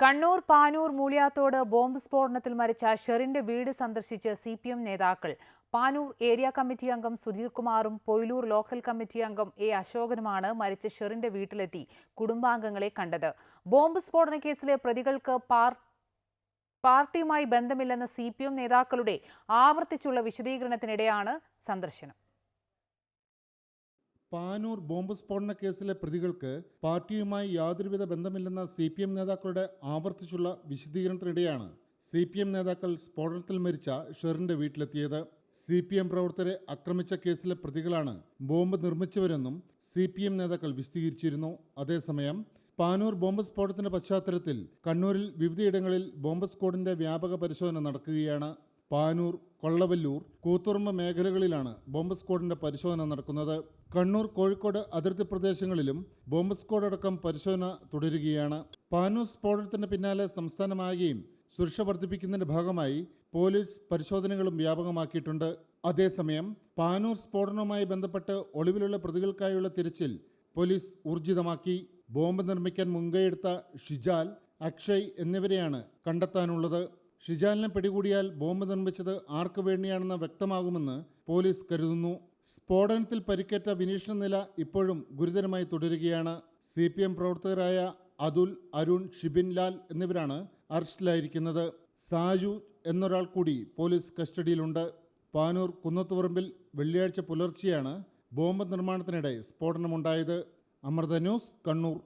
Kannur Panoor മൂളിയാത്തോട് bomb സ്ഫോടനത്തിൽ മരിച്ച ഷെറിന്റെ വീട് സന്ദർശിച്ച് സി പി എം നേതാക്കൾ. പാനൂർ ഏരിയ കമ്മിറ്റി അംഗം സുധീർ കുമാറും പൊയിലൂർ ലോക്കൽ കമ്മിറ്റി അംഗം എ അശോകനുമാണ് മരിച്ച ഷെറിന്റെ വീട്ടിലെത്തി കുടുംബാംഗങ്ങളെ കണ്ടത്. ബോംബ് സ്ഫോടന കേസിലെ പ്രതികൾക്ക് പാർ പാർട്ടിയുമായി ബന്ധമില്ലെന്ന സി പി എം നേതാക്കളുടെ ആവർത്തിച്ചുള്ള വിശദീകരണത്തിനിടെയാണ് സന്ദർശനം. പാനൂർ ബോംബ് സ്ഫോടന കേസിലെ പ്രതികൾക്ക് പാർട്ടിയുമായി യാതൊരുവിധ ബന്ധമില്ലെന്ന സി പി എം നേതാക്കളുടെ ആവർത്തിച്ചുള്ള വിശദീകരണത്തിനിടെയാണ് സി പി എം നേതാക്കൾ സ്ഫോടനത്തിൽ മരിച്ച ഷെറിന്റെ വീട്ടിലെത്തിയത്. സി പി എം പ്രവർത്തകരെ ആക്രമിച്ച കേസിലെ പ്രതികളാണ് ബോംബ് നിർമ്മിച്ചവരെന്നും സി പി എം നേതാക്കൾ വിശദീകരിച്ചിരുന്നു. അതേസമയം പാനൂർ ബോംബ് സ്ഫോടനത്തിന്റെ പശ്ചാത്തലത്തിൽ കണ്ണൂരിൽ വിവിധയിടങ്ങളിൽ ബോംബ് സ്ക്വാഡിന്റെ വ്യാപക പരിശോധന നടക്കുകയാണ്. പാനൂർ കൊള്ളവല്ലൂർ കൂത്തുറമ്പ് മേഖലകളിലാണ് ബോംബ് സ്ക്വാഡിന്റെ പരിശോധന നടക്കുന്നത്. കണ്ണൂർ കോഴിക്കോട് അതിർത്തി പ്രദേശങ്ങളിലും ബോംബ് സ്ക്വാഡ് അടക്കം പരിശോധന തുടരുകയാണ്. പാനൂർ സ്ഫോടനത്തിന് പിന്നാലെ സംസ്ഥാനമാകുകയും സുരക്ഷ വർദ്ധിപ്പിക്കുന്നതിന്റെ ഭാഗമായി പോലീസ് പരിശോധനകളും വ്യാപകമാക്കിയിട്ടുണ്ട്. അതേസമയം പാനൂർ സ്ഫോടനവുമായി ബന്ധപ്പെട്ട് ഒളിവിലുള്ള പ്രതികൾക്കായുള്ള തിരച്ചിൽ പോലീസ് ഊർജിതമാക്കി. ബോംബ് നിർമ്മിക്കാൻ മുൻകൈയെടുത്ത ഷിജാൽ അക്ഷയ് എന്നിവരെയാണ് കണ്ടെത്താനുള്ളത്. ഷിജാലിനെ പിടികൂടിയാൽ ബോംബ് നിർമ്മിച്ചത് ആർക്കു വേണ്ടിയാണെന്ന് വ്യക്തമാകുമെന്ന് പോലീസ് കരുതുന്നു. സ്ഫോടനത്തിൽ പരിക്കേറ്റ വിനീഷിന് നില ഇപ്പോഴും ഗുരുതരമായി തുടരുകയാണ്. സി പി എം പ്രവർത്തകരായ അതുൽ അരുൺ ഷിബിൻ ലാൽ എന്നിവരാണ് അറസ്റ്റിലായിരിക്കുന്നത്. സാജു എന്നൊരാൾ കൂടി പോലീസ് കസ്റ്റഡിയിലുണ്ട്. പാനൂർ കുന്നത്തുപറമ്പിൽ വെള്ളിയാഴ്ച പുലർച്ചെയാണ് ബോംബ് നിർമ്മാണത്തിനിടെ സ്ഫോടനമുണ്ടായത്. അമൃത ന്യൂസ് കണ്ണൂർ.